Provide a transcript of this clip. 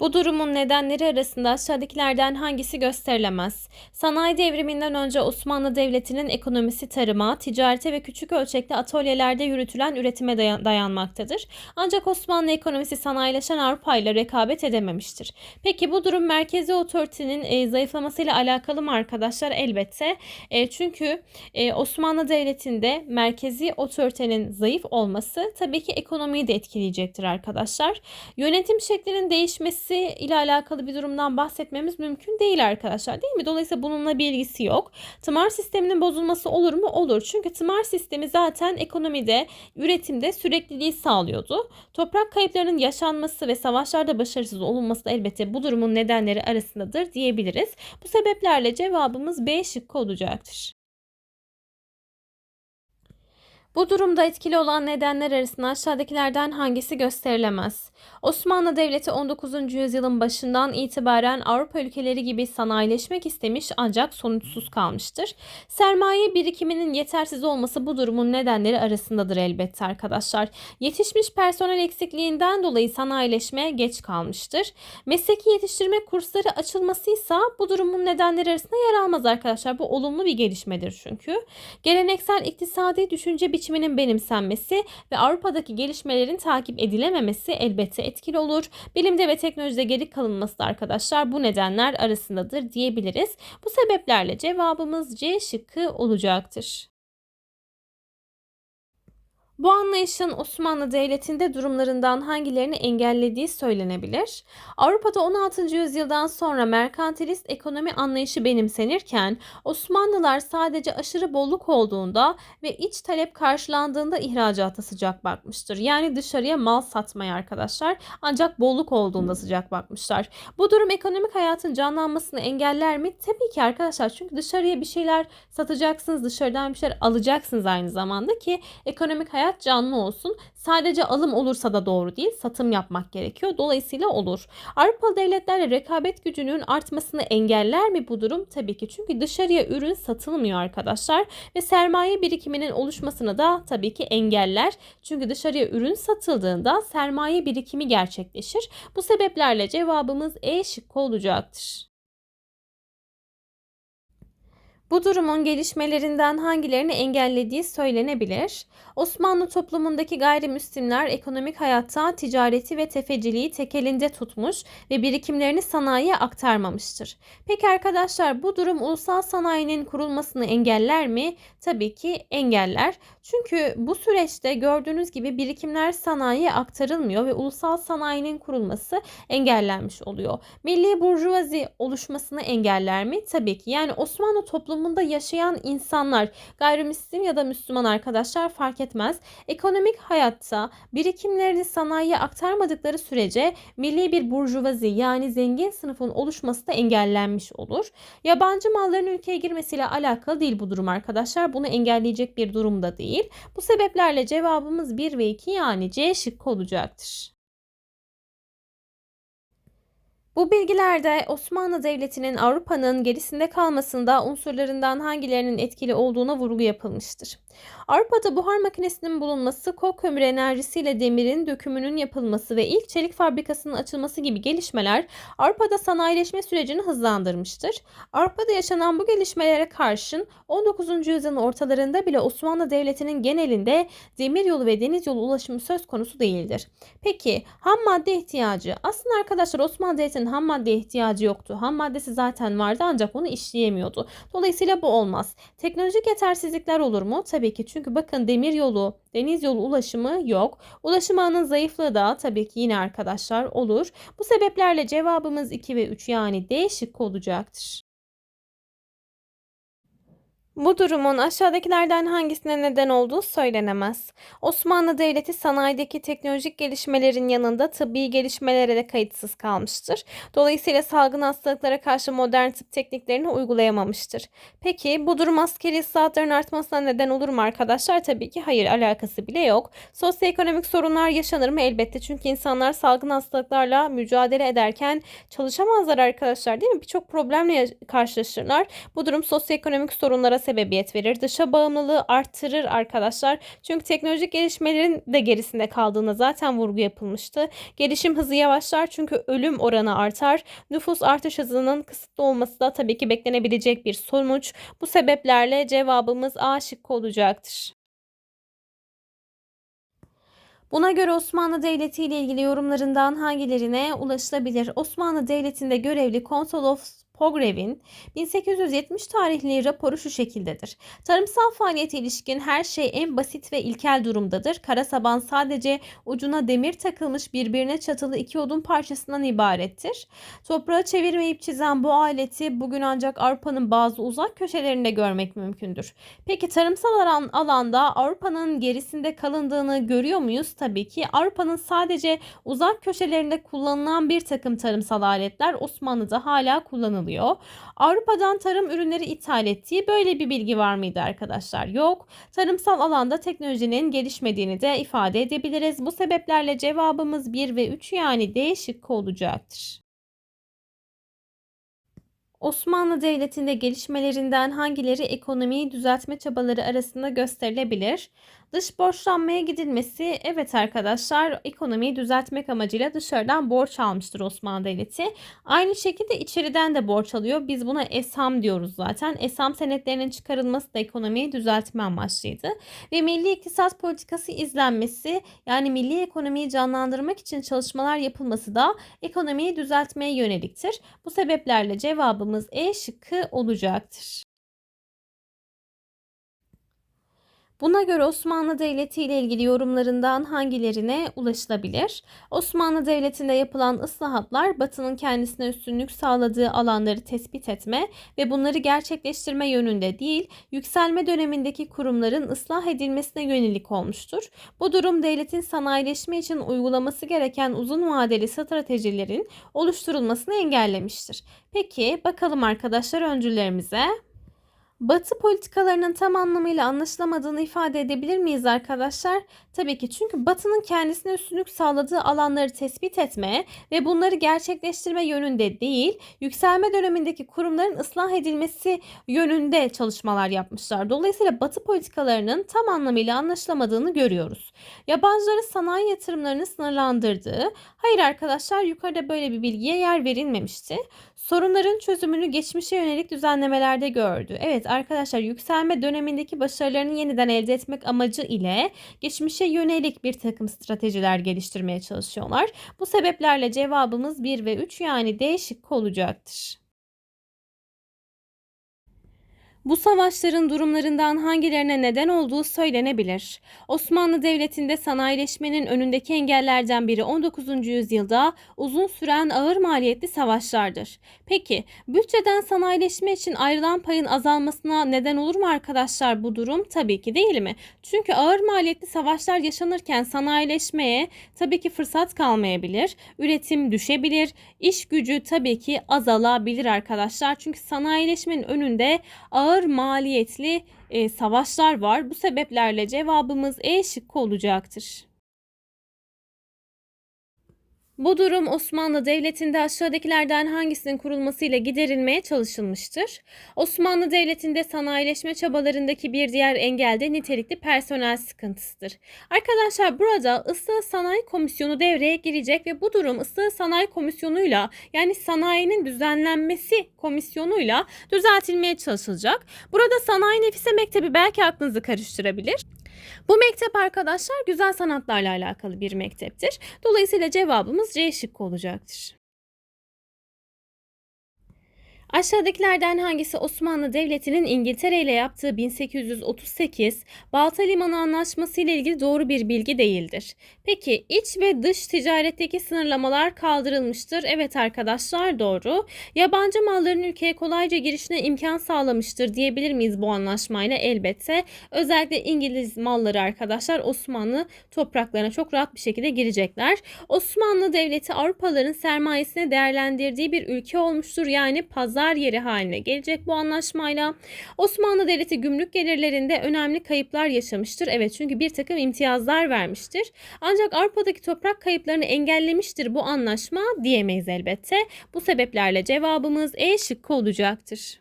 Bu durumun nedenleri arasında aşağıdakilerden hangisi gösterilemez? Sanayi devriminden önce Osmanlı Devleti'nin ekonomisi tarıma, ticarete ve küçük ölçekli atölyelerde yürütülen üretime dayan- dayanmaktadır. Ancak Osmanlı ekonomisi sanayileşen Avrupa ile rekabet edememiştir. Peki bu durum merkezi otoritenin e, zayıflamasıyla alakalı mı arkadaşlar? Elbette. E, çünkü e, Osmanlı Devleti'nde merkezi otoritenin zayıf olması tabii ki ekonomiyi de etkileyecektir arkadaşlar. Yönetim şeklinin değişmesi ile alakalı bir durumdan bahsetmemiz mümkün değil arkadaşlar değil mi? Dolayısıyla bununla bir ilgisi yok. Tımar sisteminin bozulması olur mu? Olur. Çünkü tımar sistemi zaten ekonomide, üretimde sürekliliği sağlıyordu. Toprak kayıplarının yaşanması ve savaşlarda başarısız olunması da elbette bu durumun nedenleri arasındadır diyebiliriz. Bu sebeplerle cevabımız B şıkkı olacaktır. Bu durumda etkili olan nedenler arasında aşağıdakilerden hangisi gösterilemez? Osmanlı Devleti 19. yüzyılın başından itibaren Avrupa ülkeleri gibi sanayileşmek istemiş ancak sonuçsuz kalmıştır. Sermaye birikiminin yetersiz olması bu durumun nedenleri arasındadır elbette arkadaşlar. Yetişmiş personel eksikliğinden dolayı sanayileşmeye geç kalmıştır. Mesleki yetiştirme kursları açılmasıysa bu durumun nedenleri arasında yer almaz arkadaşlar. Bu olumlu bir gelişmedir çünkü. Geleneksel iktisadi düşünce biçiminin benimsenmesi ve Avrupa'daki gelişmelerin takip edilememesi elbette etkili olur. Bilimde ve teknolojide geri kalınması da arkadaşlar bu nedenler arasındadır diyebiliriz. Bu sebeplerle cevabımız C şıkkı olacaktır. Bu anlayışın Osmanlı Devleti'nde durumlarından hangilerini engellediği söylenebilir. Avrupa'da 16. yüzyıldan sonra merkantilist ekonomi anlayışı benimsenirken Osmanlılar sadece aşırı bolluk olduğunda ve iç talep karşılandığında ihracata sıcak bakmıştır. Yani dışarıya mal satmaya arkadaşlar ancak bolluk olduğunda sıcak bakmışlar. Bu durum ekonomik hayatın canlanmasını engeller mi? Tabii ki arkadaşlar çünkü dışarıya bir şeyler satacaksınız, dışarıdan bir şeyler alacaksınız aynı zamanda ki ekonomik hayat hayat canlı olsun. Sadece alım olursa da doğru değil. Satım yapmak gerekiyor. Dolayısıyla olur. Avrupalı devletlerle rekabet gücünün artmasını engeller mi bu durum? Tabii ki. Çünkü dışarıya ürün satılmıyor arkadaşlar. Ve sermaye birikiminin oluşmasını da tabii ki engeller. Çünkü dışarıya ürün satıldığında sermaye birikimi gerçekleşir. Bu sebeplerle cevabımız E şıkkı olacaktır. Bu durumun gelişmelerinden hangilerini engellediği söylenebilir. Osmanlı toplumundaki gayrimüslimler ekonomik hayatta ticareti ve tefeciliği tek elinde tutmuş ve birikimlerini sanayiye aktarmamıştır. Peki arkadaşlar bu durum ulusal sanayinin kurulmasını engeller mi? Tabii ki engeller. Çünkü bu süreçte gördüğünüz gibi birikimler sanayiye aktarılmıyor ve ulusal sanayinin kurulması engellenmiş oluyor. Milli burjuvazi oluşmasını engeller mi? Tabii ki. Yani Osmanlı toplumunda yaşayan insanlar gayrimüslim ya da Müslüman arkadaşlar fark etmez. Ekonomik hayatta birikimlerini sanayiye aktarmadıkları sürece milli bir burjuvazi yani zengin sınıfın oluşması da engellenmiş olur. Yabancı malların ülkeye girmesiyle alakalı değil bu durum arkadaşlar. Bunu engelleyecek bir durum da değil. Bu sebeplerle cevabımız 1 ve 2 yani C şıkkı olacaktır. Bu bilgilerde Osmanlı Devleti'nin Avrupa'nın gerisinde kalmasında unsurlarından hangilerinin etkili olduğuna vurgu yapılmıştır. Avrupa'da buhar makinesinin bulunması, kok kömür enerjisiyle demirin dökümünün yapılması ve ilk çelik fabrikasının açılması gibi gelişmeler Avrupa'da sanayileşme sürecini hızlandırmıştır. Avrupa'da yaşanan bu gelişmelere karşın 19. yüzyılın ortalarında bile Osmanlı Devleti'nin genelinde demir yolu ve deniz yolu ulaşımı söz konusu değildir. Peki ham madde ihtiyacı. Aslında arkadaşlar Osmanlı Devleti'nin ham madde ihtiyacı yoktu. Ham maddesi zaten vardı ancak onu işleyemiyordu. Dolayısıyla bu olmaz. Teknolojik yetersizlikler olur mu? Tabii ki çünkü bakın demir yolu, deniz yolu ulaşımı yok. Ulaşım ağının zayıflığı da tabii ki yine arkadaşlar olur. Bu sebeplerle cevabımız 2 ve 3 yani D şıkkı olacaktır. Bu durumun aşağıdakilerden hangisine neden olduğu söylenemez. Osmanlı Devleti sanayideki teknolojik gelişmelerin yanında tıbbi gelişmelere de kayıtsız kalmıştır. Dolayısıyla salgın hastalıklara karşı modern tıp tekniklerini uygulayamamıştır. Peki bu durum askeri ıslahatların artmasına neden olur mu arkadaşlar? Tabii ki hayır alakası bile yok. Sosyoekonomik sorunlar yaşanır mı? Elbette çünkü insanlar salgın hastalıklarla mücadele ederken çalışamazlar arkadaşlar değil mi? Birçok problemle karşılaşırlar. Bu durum sosyoekonomik sorunlara sebep sebebiyet verir. Dışa bağımlılığı arttırır arkadaşlar. Çünkü teknolojik gelişmelerin de gerisinde kaldığına zaten vurgu yapılmıştı. Gelişim hızı yavaşlar çünkü ölüm oranı artar. Nüfus artış hızının kısıtlı olması da tabii ki beklenebilecek bir sonuç. Bu sebeplerle cevabımız A şıkkı olacaktır. Buna göre Osmanlı Devleti ile ilgili yorumlarından hangilerine ulaşılabilir? Osmanlı Devleti'nde görevli Konsolos Pogrev'in 1870 tarihli raporu şu şekildedir. Tarımsal faaliyete ilişkin her şey en basit ve ilkel durumdadır. Kara saban sadece ucuna demir takılmış birbirine çatılı iki odun parçasından ibarettir. Toprağı çevirmeyip çizen bu aleti bugün ancak Avrupa'nın bazı uzak köşelerinde görmek mümkündür. Peki tarımsal alan, alanda Avrupa'nın gerisinde kalındığını görüyor muyuz? Tabii ki Avrupa'nın sadece uzak köşelerinde kullanılan bir takım tarımsal aletler Osmanlı'da hala kullanılıyor oluyor. Avrupa'dan tarım ürünleri ithal ettiği böyle bir bilgi var mıydı arkadaşlar? Yok. Tarımsal alanda teknolojinin gelişmediğini de ifade edebiliriz. Bu sebeplerle cevabımız 1 ve 3 yani D şıkkı olacaktır. Osmanlı Devleti'nde gelişmelerinden hangileri ekonomiyi düzeltme çabaları arasında gösterilebilir? Dış borçlanmaya gidilmesi evet arkadaşlar ekonomiyi düzeltmek amacıyla dışarıdan borç almıştır Osmanlı Devleti. Aynı şekilde içeriden de borç alıyor. Biz buna ESAM diyoruz zaten. ESAM senetlerinin çıkarılması da ekonomiyi düzeltme amaçlıydı. Ve milli iktisat politikası izlenmesi yani milli ekonomiyi canlandırmak için çalışmalar yapılması da ekonomiyi düzeltmeye yöneliktir. Bu sebeplerle cevabımız E şıkkı olacaktır. Buna göre Osmanlı Devleti ile ilgili yorumlarından hangilerine ulaşılabilir? Osmanlı Devleti'nde yapılan ıslahatlar Batı'nın kendisine üstünlük sağladığı alanları tespit etme ve bunları gerçekleştirme yönünde değil, yükselme dönemindeki kurumların ıslah edilmesine yönelik olmuştur. Bu durum devletin sanayileşme için uygulaması gereken uzun vadeli stratejilerin oluşturulmasını engellemiştir. Peki bakalım arkadaşlar öncülerimize. Batı politikalarının tam anlamıyla anlaşılamadığını ifade edebilir miyiz arkadaşlar? Tabii ki çünkü Batı'nın kendisine üstünlük sağladığı alanları tespit etme ve bunları gerçekleştirme yönünde değil, yükselme dönemindeki kurumların ıslah edilmesi yönünde çalışmalar yapmışlar. Dolayısıyla Batı politikalarının tam anlamıyla anlaşılamadığını görüyoruz. Yabancıların sanayi yatırımlarını sınırlandırdığı, hayır arkadaşlar yukarıda böyle bir bilgiye yer verilmemişti. Sorunların çözümünü geçmişe yönelik düzenlemelerde gördü. Evet arkadaşlar yükselme dönemindeki başarılarını yeniden elde etmek amacı ile geçmişe yönelik bir takım stratejiler geliştirmeye çalışıyorlar. Bu sebeplerle cevabımız 1 ve 3 yani D şıkkı olacaktır. Bu savaşların durumlarından hangilerine neden olduğu söylenebilir. Osmanlı Devleti'nde sanayileşmenin önündeki engellerden biri 19. yüzyılda uzun süren ağır maliyetli savaşlardır. Peki bütçeden sanayileşme için ayrılan payın azalmasına neden olur mu arkadaşlar bu durum? Tabii ki değil mi? Çünkü ağır maliyetli savaşlar yaşanırken sanayileşmeye tabii ki fırsat kalmayabilir. Üretim düşebilir. iş gücü tabii ki azalabilir arkadaşlar. Çünkü sanayileşmenin önünde ağır ağır maliyetli e, savaşlar var. Bu sebeplerle cevabımız E şıkkı olacaktır. Bu durum Osmanlı Devleti'nde aşağıdakilerden hangisinin kurulmasıyla giderilmeye çalışılmıştır? Osmanlı Devleti'nde sanayileşme çabalarındaki bir diğer engel de nitelikli personel sıkıntısıdır. Arkadaşlar burada Isı Sanayi Komisyonu devreye girecek ve bu durum Isı Sanayi Komisyonu'yla yani sanayinin düzenlenmesi komisyonuyla düzeltilmeye çalışılacak. Burada Sanayi Nefise Mektebi belki aklınızı karıştırabilir. Bu mektep arkadaşlar güzel sanatlarla alakalı bir mekteptir. Dolayısıyla cevabımız C şıkkı olacaktır. Aşağıdakilerden hangisi Osmanlı Devleti'nin İngiltere ile yaptığı 1838 Balta Limanı Anlaşması ile ilgili doğru bir bilgi değildir? Peki iç ve dış ticaretteki sınırlamalar kaldırılmıştır. Evet arkadaşlar doğru. Yabancı malların ülkeye kolayca girişine imkan sağlamıştır diyebilir miyiz bu anlaşmayla? Elbette. Özellikle İngiliz malları arkadaşlar Osmanlı topraklarına çok rahat bir şekilde girecekler. Osmanlı Devleti Avrupalıların sermayesine değerlendirdiği bir ülke olmuştur. Yani pazar pazar yeri haline gelecek bu anlaşmayla. Osmanlı Devleti gümrük gelirlerinde önemli kayıplar yaşamıştır. Evet çünkü bir takım imtiyazlar vermiştir. Ancak Avrupa'daki toprak kayıplarını engellemiştir bu anlaşma diyemeyiz elbette. Bu sebeplerle cevabımız E şıkkı olacaktır.